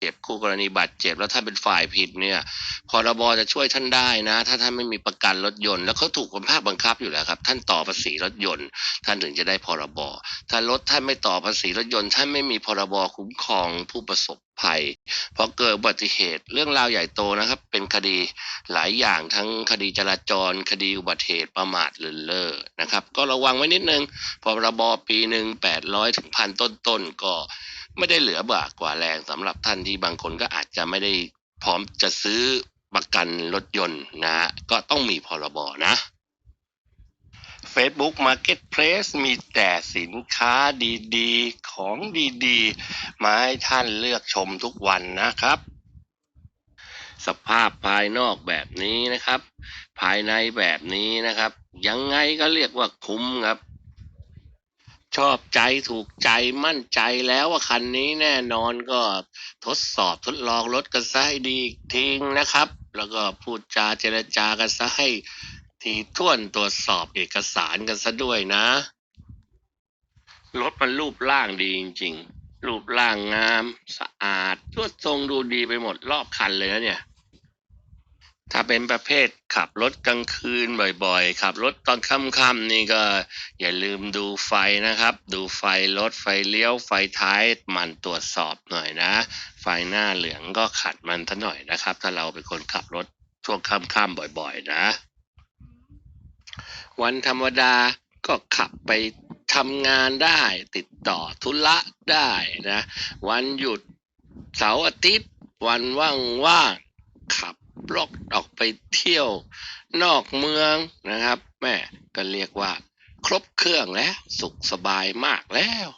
เจ็บคู่กรณีบาดเจ็บ แล้วท่านเป็นฝ่ายผิดเนี่ยพรบจะช่วยท่านได้นะ ถ้าท่านไม่มีประกันรถยนต์แล้วเขาถูกคนภาคบังคับอยู่แล้วครับ ท่านต่อภาษีรถยนต์ ท่านถึงจะได้พรบถ้ารถท่านไม่ต่อภาษีรถยนต์ ท่านไม่มีพรบคุ้มครองผู้ประสบภัยพอเกิดอุบัติเหตุเรื่องราวใหญ่โตนะครับ เป็นคดีหลายอย่างทั้งคดีจราจร คดีอุบัติเหตุประมาทเลินเล่อนะครับ ก็ระวังไว้นิดนึงพรบปีหนึ่งแปดร้อยถึงพันต้นๆก็ ไม่ได้เหลือบากกว่าแรงสำหรับท่านที่บางคนก็อาจจะไม่ได้พร้อมจะซื้อประกันรถยนต์นะฮะก็ต้องมีพรบนะ Facebook Marketplace มีแต่สินค้าดีๆ ของดีๆ มาให้ท่านเลือกชมทุกวันนะครับ สภาพภายนอกแบบนี้นะครับ ภายในแบบนี้นะครับ ยังไงก็เรียกว่าคุ้มครับ ชอบใจถูกใจมั่นใจแล้วว่าคันนี้แน่นอนก็ทดสอบทดลองรถกันซะให้ดีทิ้งนะครับ แล้วก็พูดจาเจรจากันซะให้ทีท่วนตรวจสอบเอกสารกันซะด้วยนะ รถมันรูปร่างดีจริง ๆ รูปร่างงาม สะอาดรวดทรงดูดีไปหมดรอบคันเลยนะเนี่ย ถ้าเป็นประเภทขับรถกลางคืนบ่อยๆ ขับรถตอนค่ำๆนี่ก็อย่าลืมดูไฟนะครับ ดูไฟรถไฟเลี้ยวไฟท้ายมันตรวจสอบหน่อยนะ ไฟหน้าเหลืองก็ขัดมันซะหน่อยนะครับ ถ้าเราเป็นคนขับรถช่วงค่ำๆบ่อยๆนะ วันธรรมดาก็ขับไปทำงานได้ติดต่อธุระได้นะ วันหยุดเสาร์อาทิตย์ วันว่างๆขับ รถออกไปเที่ยวนอกเมืองนะครับ แม่ก็เรียกว่า ครบเครื่องแล้ว สุขสบายมากแล้ว